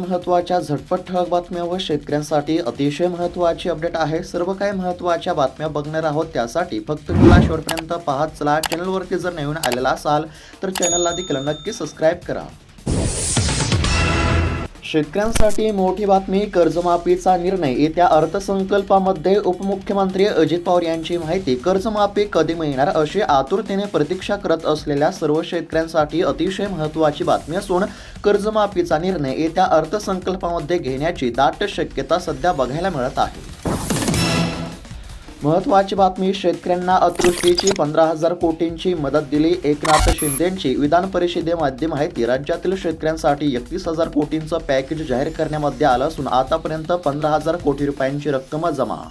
महत्त्वाच्या झटपट ठळक बातम्या व शेतकऱ्यांसाठी अतिशय महत्त्वाची अपडेट आहे. सर्व काही महत्त्वाच्या बातम्या बघणार आहोत. त्यासाठी फक्त तुला शेवटपर्यंत पाहत चला. चॅनलवरती जर नवीन आलेला असाल तर चॅनलला देखील नक्की सबस्क्राईब करा. शेतकऱ्यांसाठी मोठी बातमी कर्जमाफीचा निर्णय. येत्या अर्थसंकल्पामध्ये उपमुख्यमंत्री अजित पवार यांची माहिती. कर्जमाफी कधी मिळणार अशी आतुरतेने प्रतीक्षा करत असलेल्या सर्व शेतकऱ्यांसाठी अतिशय महत्त्वाची बातमी असून कर्जमाफीचा निर्णय येत्या अर्थसंकल्पामध्ये घेण्याची दाट शक्यता सध्या बघायला मिळत आहे. महत्वाची बातमी शेतकऱ्यांना अतिवृष्टीची पंधरा हजार कोटींची मदत दिली. एकनाथ शिंदेंची विधान परिषदेमध्ये माहिती राज्यातील शेतकऱ्यांसाठी एकतीस हजार कोटींचं पॅकेज जाहीर करण्यामध्ये आलं असून आतापर्यंत पंधरा हजार कोटी रुपयांची रक्कम जमा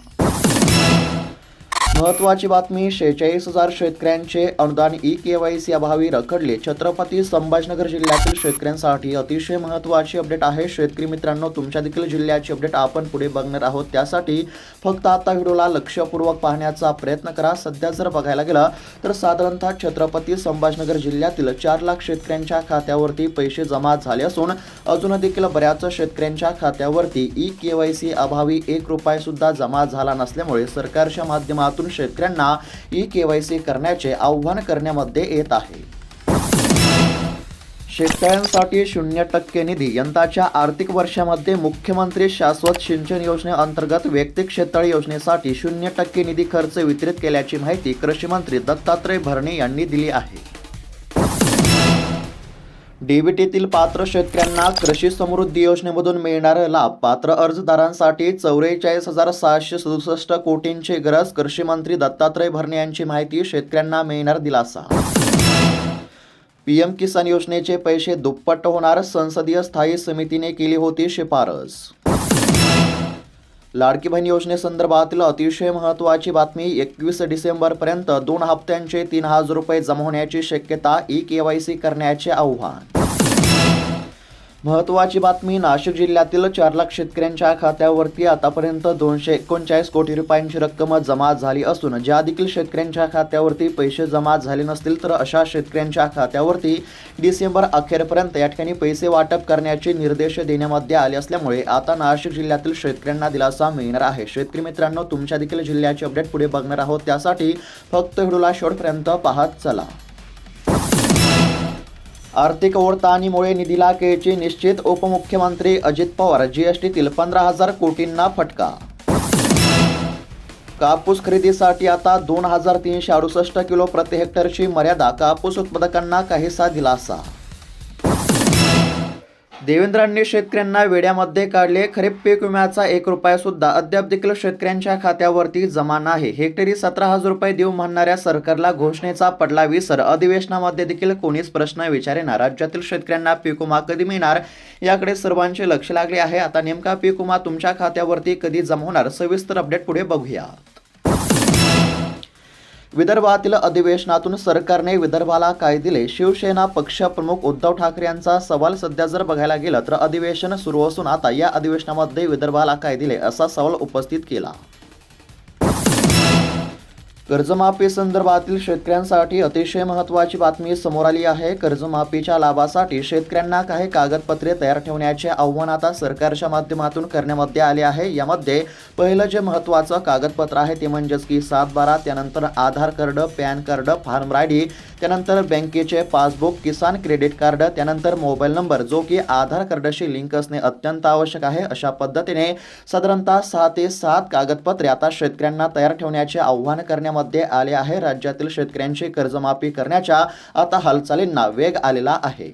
महत्वाची बातमी शेहेचाळीस हजार शेतकऱ्यांचे अनुदान ई के वाय सी अभावी रखडले. छत्रपती संभाजीनगर जिल्ह्यातील शेतकऱ्यांसाठी अतिशय महत्वाची अपडेट आहे. शेतकरी मित्रांनो तुमच्या देखील जिल्ह्याची अपडेट आपण पुढे बघणार आहोत. त्यासाठी फक्त आता व्हिडिओला लक्षपूर्वक पाहण्याचा प्रयत्न करा. सध्या जर बघायला गेलं तर साधारणतः छत्रपती संभाजीनगर जिल्ह्यातील चार लाख शेतकऱ्यांच्या खात्यावरती पैसे जमा झाले असून अजून देखील बऱ्याच शेतकऱ्यांच्या खात्यावरती ई के वाय सी अभावी एक रुपयासुद्धा जमा झाला नसल्यामुळे सरकारच्या माध्यमातून शेतकऱ्यांना ई के वाय सी करण्याचे आव्हान करण्यामध्ये येत आहे. शेतकऱ्यांसाठी शून्य टक्के निधी यंदाच्या आर्थिक वर्षामध्ये मुख्यमंत्री शाश्वत सिंचन योजनेअंतर्गत वैयक्तिक शेततळ योजनेसाठी शून्य टक्के निधी खर्च वितरित केल्याची माहिती कृषी मंत्री दत्तात्रय भरणे यांनी दिली आहे. डीबीटीतील पात्र शेतकऱ्यांना कृषी समृद्धी योजनेमधून मिळणारा लाभ. पात्र अर्जदारांसाठी चौवेचाळीस हजार सहाशे सदुसष्ट कोटींची गरज कृषी मंत्री दत्तात्रय भरणे यांची माहिती शेतकऱ्यांना मिळणार दिलासा. पीएम किसान योजनेचे पैसे दुप्पट होणार संसदीय स्थायी समितीने केली होती शिफारस. लाडकी बहीण योजनेसंदर्भातील अतिशय महत्त्वाची बातमी एकवीस डिसेंबरपर्यंत दोन हप्त्यांचे तीन हजार रुपये जमा होण्याची शक्यता ई के वाय सी करण्याचे आव्हान. महत्त्वाची बातमी नाशिक जिल्ह्यातील चार लाख शेतकऱ्यांच्या खात्यावरती आतापर्यंत दोनशे एकोणचाळीस कोटी रुपयांची रक्कम जमा झाली असून ज्या देखील शेतकऱ्यांच्या खात्यावरती पैसे जमा झाले नसतील तर अशा शेतकऱ्यांच्या खात्यावरती डिसेंबर अखेरपर्यंत या ठिकाणी पैसे वाटप करण्याचे निर्देश देण्यामध्ये आले असल्यामुळे आता नाशिक जिल्ह्यातील शेतकऱ्यांना दिलासा मिळणार आहे. शेतकरी मित्रांनो तुमच्या देखील जिल्ह्याचे अपडेट पुढे बघणार आहोत. त्यासाठी फक्त व्हिडिओला शेवटपर्यंत पाहत चला. आर्थिक ओढताणीमुळे निधीला केळची निश्चित उपमुख्यमंत्री अजित पवार जीएसटीतील पंधरा हजार कोटींना फटका. कापूस खरेदीसाठी आता दोन हजार तीनशे अडुसष्ट किलो प्रति हेक्टरची मर्यादा कापूस उत्पादकांना काहीसा दिलासा. देवेंद्रांनी शेतकऱ्यांना वेड्यामध्ये काढले. खरीप पीक विम्याचा एक रुपया सुद्धा. अद्याप देखील शेतकऱ्यांच्या खात्यावरती जमा नाही. हेक्टरी सतरा हजार रुपये देऊ म्हणणाऱ्या सरकारला घोषणेचा पडला विसर. अधिवेशनामध्ये देखील कोणीच प्रश्न विचारेना. राज्यातील शेतकऱ्यांना पीक विमा कधी मिळणार? याकडे सर्वांचे लक्ष लागले आहे. आता नेमका पीक विमा तुमच्या खात्यावरती कधी जमा होणार? सविस्तर अपडेट पुढे बघूया. विदर्भातील अधिवेशनातून सरकारने विदर्भाला काय दिले? शिवसेना पक्षप्रमुख उद्धव ठाकरे यांचा सवाल सध्या जर बघायला गेलं तर अधिवेशन सुरू असून आता या अधिवेशनामध्ये विदर्भाला काय दिले असा सवाल उपस्थित केला. कर्जमाफी संदर्भातील शेतकऱ्यांसाठी अतिशय महत्त्वाची बातमी समोर आली आहे. कर्जमाफीच्या लाभासाठी शेतकऱ्यांना काही कागदपत्रे तयार ठेवण्याचे आव्हान आता सरकारच्या माध्यमातून करण्यामध्ये आले आहे. यामध्ये पहिलं जे महत्त्वाचं कागदपत्र आहे ते म्हणजेच की सात बारा त्यानंतर Aadhaar card PAN card farm ID त्यानंतर बँकेचे पासबुक किसान क्रेडिट कार्ड त्यानंतर मोबाईल नंबर जो की आधार कार्डशी लिंक असणे अत्यंत आवश्यक आहे. अशा पद्धतीने साधारणतः सहा ते सात कागदपत्रे आता शेतकऱ्यांना तयार ठेवण्याचे आव्हान करण्यामध्ये आले आहे. राज्यातील शेतकऱ्यांची कर्जमाफी करण्याच्या आता हालचालींना वेग आलेला आहे.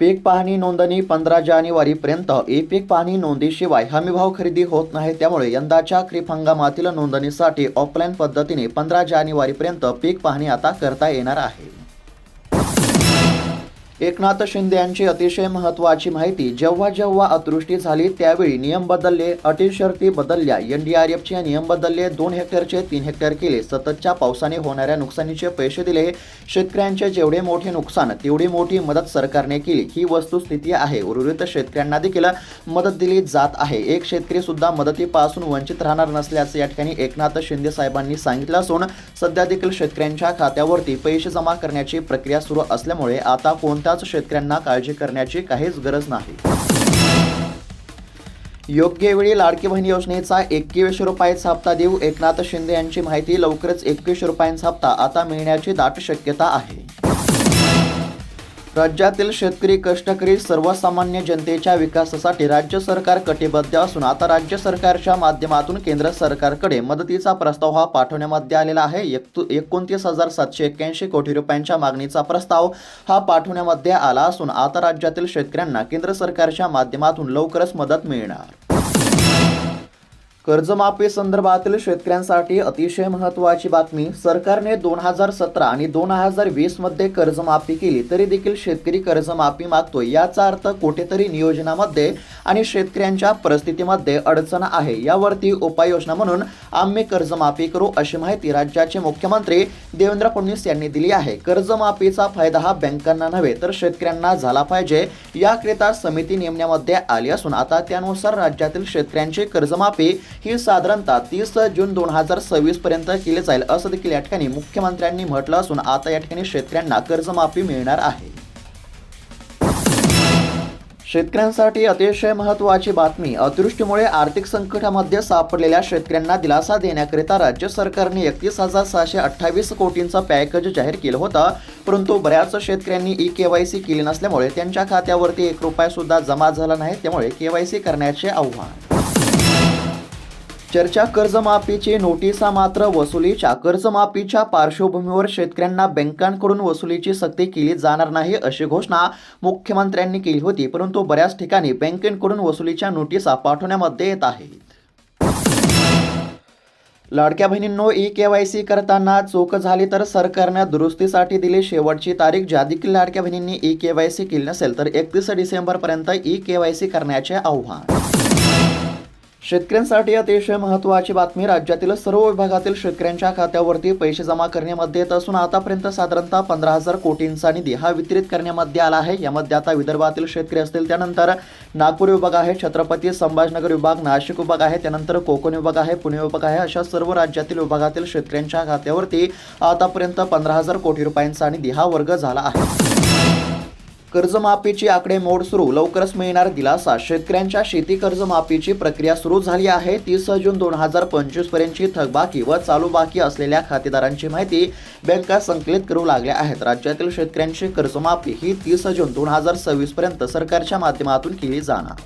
पीक पाहणी नोंदणी पंधरा जानेवारीपर्यंत. ई पीक पाहणी नोंदीशिवाय हमीभाव खरेदी होत नाही. त्यामुळे यंदाच्या खरीप हंगामातील नोंदणीसाठी ऑफलाईन पद्धतीने पंधरा जानेवारीपर्यंत पीक पाहणी आता करता येणार आहे. एकनाथ शिंदे यांची अतिशय महत्त्वाची माहिती जेव्हा जेव्हा अतृष्टी झाली त्यावेळी नियम बदलले अटी शर्ती बदलल्या. एनडीआरएफचे नियम बदलले दोन हेक्टरचे तीन हेक्टर केले. सततच्या पावसाने होणाऱ्या नुकसानीचे पैसे दिले. शेतकऱ्यांचे जेवढे मोठे नुकसान तेवढी मोठी मदत सरकारने केली. ही वस्तुस्थिती आहे. उर्वरित शेतकऱ्यांना देखील मदत दिली जात आहे. एक शेतकरी सुद्धा मदतीपासून वंचित राहणार नसल्याचं या ठिकाणी एकनाथ शिंदे साहेबांनी सांगितलं असून सध्या देखील शेतकऱ्यांच्या खात्यावरती पैसे जमा करण्याची प्रक्रिया सुरू असल्यामुळे आता कोणत्या आताच शेतकऱ्यांना काळजी करण्याची काहीच गरज नाही. योग्य वेळी लाडकी बहीण योजनेचा एकवीसशे रुपयाचा हप्ता देऊ एकनाथ शिंदे यांची माहिती लवकरच एकवीसशे रुपयांचा हप्ता आता मिळण्याची दाट शक्यता आहे. राज्यातील शेतकरी कष्टकरी सर्वसामान्य जनतेच्या विकासासाठी राज्य सरकार कटिबद्ध असून आता राज्य सरकारच्या माध्यमातून केंद्र सरकारकडे मदतीचा प्रस्ताव हा पाठवण्यामध्ये आलेला आहे. एकतु- एकोणतीस हजार सातशे एक्क्याऐंशी कोटी रुपयांच्या मागणीचा प्रस्ताव हा पाठवण्यामध्ये आला असून आता राज्यातील शेतकऱ्यांना केंद्र सरकारच्या माध्यमातून लवकरच मदत मिळणार. कर्जमाफी संदर्भातील शेतकऱ्यांसाठी अतिशय महत्त्वाची बातमी. सरकारने दोन हजार सतरा आणि दोन हजार वीसमध्ये कर्जमाफी केली तरी देखील शेतकरी कर्जमाफी मागतोय. याचा अर्थ कुठेतरी नियोजनामध्ये आणि शेतकऱ्यांच्या परिस्थितीमध्ये अडचण आहे. यावरती उपाययोजना म्हणून आम्ही कर्जमाफी करू अशी माहिती राज्याचे मुख्यमंत्री देवेंद्र फडणवीस यांनी दिली आहे. कर्जमाफीचा फायदा हा बँकांना नव्हे तर शेतकऱ्यांना झाला पाहिजे. याकरिता समिती नेमण्यामध्ये आली असून आता त्यानुसार राज्यातील शेतकऱ्यांची कर्जमाफी ही साधारणतः तीस जून दोन हजार सव्वीस पर्यंत केली जाईल असं देखील या ठिकाणी मुख्यमंत्र्यांनी म्हटलं असून आता या ठिकाणी शेतकऱ्यांना कर्जमाफी मिळणार आहे. शेतकऱ्यांसाठी अतिशय महत्त्वाची बातमी अतिवृष्टीमुळे आर्थिक संकटामध्ये सापडलेल्या शेतकऱ्यांना दिलासा देण्याकरिता राज्य सरकारने एकतीस हजार सहाशे अठ्ठावीस कोटींचा पॅकेज जाहीर केलं होतं परंतु बऱ्याच शेतकऱ्यांनी ई के वाय सी केली नसल्यामुळे त्यांच्या खात्यावरती एक रुपयासुद्धा जमा झाला नाही त्यामुळे के वाय सी करण्याचे आव्हान. चर्चा कर्जमाफीची नोटिसा मात्र वसुलीच्या कर्जमाफीच्या पार्श्वभूमीवर शेतकऱ्यांना बँकांकडून वसुलीची सक्ती केली जाणार नाही अशी घोषणा मुख्यमंत्र्यांनी केली होती. परंतु बऱ्याच ठिकाणी बँकेकडून वसुलीच्या नोटिसा पाठवण्यामध्ये येत आहेत. लाडक्या बहिणींनो ई के वाय सी करताना चूक झाली तर सरकारने दुरुस्तीसाठी दिली शेवटची तारीख. ज्या देखील लाडक्या बहिणींनी ई के वाय सी केली नसेल तर एकतीस डिसेंबरपर्यंत ई के वाय सी करण्याचे आव्हान. शेतकऱ्यांसाठी अतिशय महत्त्वाची बातमी राज्यातील सर्व विभागातील शेतकऱ्यांच्या खात्यावरती पैसे जमा करण्यामध्ये येत असून आतापर्यंत साधारणतः पंधरा हजार कोटींचा निधी हा वितरित करण्यामध्ये आला आहे. यामध्ये आता विदर्भातील शेतकरी असतील त्यानंतर नागपूर विभाग आहे छत्रपती संभाजनगर विभाग नाशिक विभाग आहे त्यानंतर कोकण विभाग आहे पुणे विभाग आहे अशा सर्व राज्यातील विभागातील शेतकऱ्यांच्या खात्यावरती आतापर्यंत पंधरा हजार कोटी रुपयांचा निधी हा वर्ग झाला आहे. कर्जमाफीची आकडेमोड सुरू. लवकरच मिळणार दिलासा. शेतकऱ्यांच्या शेती कर्जमाफीची प्रक्रिया सुरू झाली आहे. तीस जून दोन हजार पंचवीस पर्यंतची थकबाकी व चालू बाकी असलेल्या खातेदारांची माहिती बँका संकलित करू लागल्या आहेत. राज्यातील शेतकऱ्यांची कर्जमाफी ही तीस जून दोन हजार सव्वीस पर्यंत सरकारच्या माध्यमातून केली जाणार.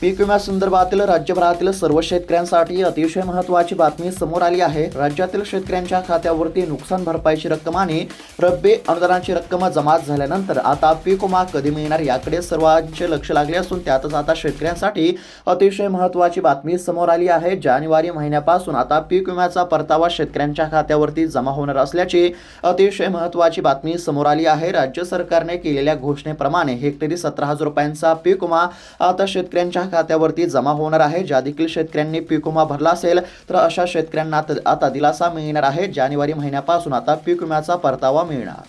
पीक विम्यासंदर्भातील राज्यभरातील सर्व शेतकऱ्यांसाठी अतिशय महत्त्वाची बातमी समोर आली आहे. राज्यातील शेतकऱ्यांच्या खात्यावरती नुकसान भरपाईची रक्कम आणि रब्बी अनुदानाची रक्कम जमा झाल्यानंतर आता पीक विमा कधी मिळणार याकडे सर्वांचे लक्ष लागले असून त्यातच आता शेतकऱ्यांसाठी अतिशय महत्त्वाची बातमी समोर आली आहे. जानेवारी महिन्यापासून आता पीक विम्याचा परतावा शेतकऱ्यांच्या खात्यावरती जमा होणार असल्याची अतिशय महत्त्वाची बातमी समोर आली आहे. राज्य सरकारने केलेल्या घोषणेप्रमाणे हेक्टरी सतरा हजार रुपयांचा पीक विमा आता शेतकऱ्यांच्या खात्यावरती जमा होणार आहे. ज्या देखील शेतकऱ्यांनी पीक विमा भरला असेल तर अशा शेतकऱ्यांना आता- आता दिलासा मिळणार आहे. जानेवारी महिन्यापासून आता पीक विम्याचा परतावा मिळणार.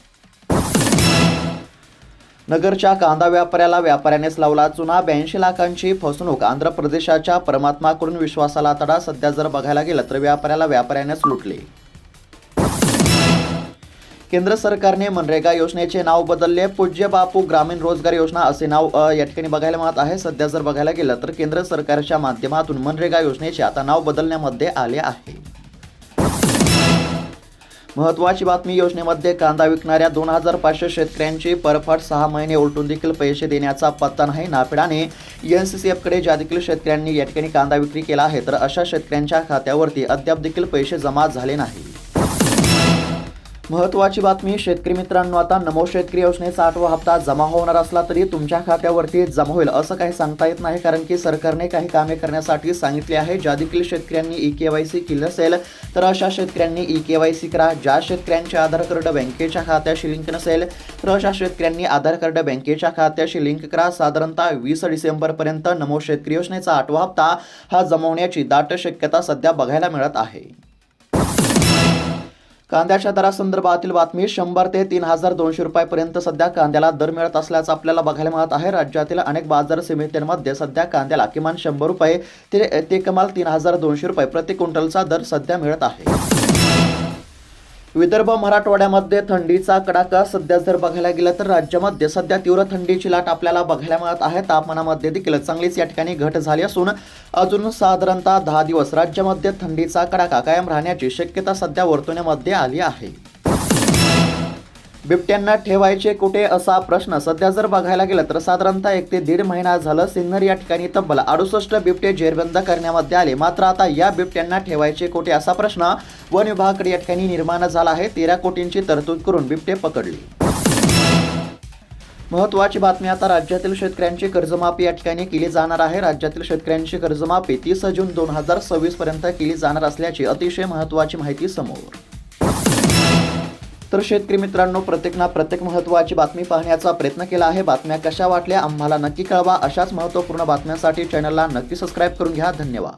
नगरच्या कांदा व्यापाऱ्याला व्यापाऱ्यानेच लावला चुना ब्याऐंशी लाखांची फसवणूक आंध्र प्रदेशाच्या परमात्माकडून विश्वासाला तडा. सध्या जर बघायला गेलं तर व्यापाऱ्याला व्यापाऱ्यानेच लुटले. केंद्र सरकारने मनरेगा योजनेचे नाव बदलले. पूज्य बापू ग्रामीण रोजगार योजना असे नाव या ठिकाणी बघायला मिळत आहे. सध्या जर बघायला गेलं तर केंद्र सरकारच्या माध्यमातून मनरेगा योजनेचे आता नाव बदलण्यामध्ये आले आहे. महत्वाची बातमी योजनेमध्ये कांदा विकणाऱ्या दोन हजार पाचशे शेतकऱ्यांची परफाट सहा महिने उलटून देखील पैसे देण्याचा पत्ता नाही. नाफेडाने एन सी सी एफकडे ज्या देखील शेतकऱ्यांनी या ठिकाणी कांदा विक्री केला आहे तर अशा शेतकऱ्यांच्या खात्यावरती अद्याप देखील पैसे जमा झाले नाही. महत्वाची बातमी शेतकरी मित्रांनो आता नमो शेतकरी योजनेचा आठवा हप्ता जमा होणार असला तरी तुमच्या खात्यावरती जमा होईल असं काही सांगता येत नाही कारण की सरकारने काही कामे करण्यासाठी सांगितले आहे. ज्या देखील शेतकऱ्यांनी ई के वाय सी केली असेल तर अशा शेतकऱ्यांनी ई के वाय सी करा. ज्या शेतकऱ्यांचे आधार कार्ड बँकेच्या खात्याशी लिंक नसेल तर अशा शेतकऱ्यांनी आधार कार्ड बँकेच्या खात्याशी लिंक करा. साधारणतः वीस डिसेंबरपर्यंत नमो शेतकरी योजनेचा आठवा हप्ता हा जमवण्याची दाट शक्यता सध्या बघायला मिळत आहे. कांद्याच्या दरासंदर्भातील बातमी शंभर ते तीन हजार दोनशे रुपयापर्यंत सध्या कांद्याला दर मिळत असल्याचं आपल्याला बघायला मिळत आहे. राज्यातील अनेक बाजार समित्यांमध्ये सध्या कांद्याला किमान शंभर रुपये ते ते कमाल तीन हजार दोनशे रुपये प्रति क्विंटलचा दर सध्या मिळत आहे. विदर्भ मराठवाड्यामध्ये थंडीचा कडाका सध्या जर बघायला गेलं तर राज्यामध्ये सध्या तीव्र थंडीची लाट आपल्याला बघायला मिळत आहे. तापमानामध्ये देखील चांगलीच या ठिकाणी घट झाली असून अजून साधारणतः दहा दिवस राज्यामध्ये थंडीचा कडाका कायम राहण्याची शक्यता सध्या वर्तवण्यामध्ये आली आहे. बिबट्यांना ठेवायचे कुठे असा प्रश्न? सध्या जर बघायला गेलं तर साधारणतः एक ते दीड महिना झालं सिन्नर या ठिकाणी तब्बल अडुसष्ट बिबटे जेरबंद करण्यामध्ये आले. मात्र आता या बिबट्यांना ठेवायचे कुठे असा प्रश्न वन विभागाकडे या ठिकाणी निर्माण झाला आहे. तेरा कोटींची तरतूद करून बिबटे पकडले. महत्वाची बातमी आता राज्यातील शेतकऱ्यांची कर्जमाफी या ठिकाणी केली जाणार आहे. राज्यातील शेतकऱ्यांची कर्जमाफी तीस जून दोन हजार सव्वीस पर्यंत केली जाणार असल्याची अतिशय महत्वाची माहिती समोर. तर शेतकरी मित्रांनो प्रत्येकना प्रत्येक महत्त्वाची बातमी पाहण्याचा प्रयत्न केला आहे. बातम्या कशा वाटल्या आम्हाला नक्की कळवा. अशाच महत्त्वपूर्ण बातम्यांसाठी चॅनलला नक्की सबस्क्राईब करून घ्या. धन्यवाद.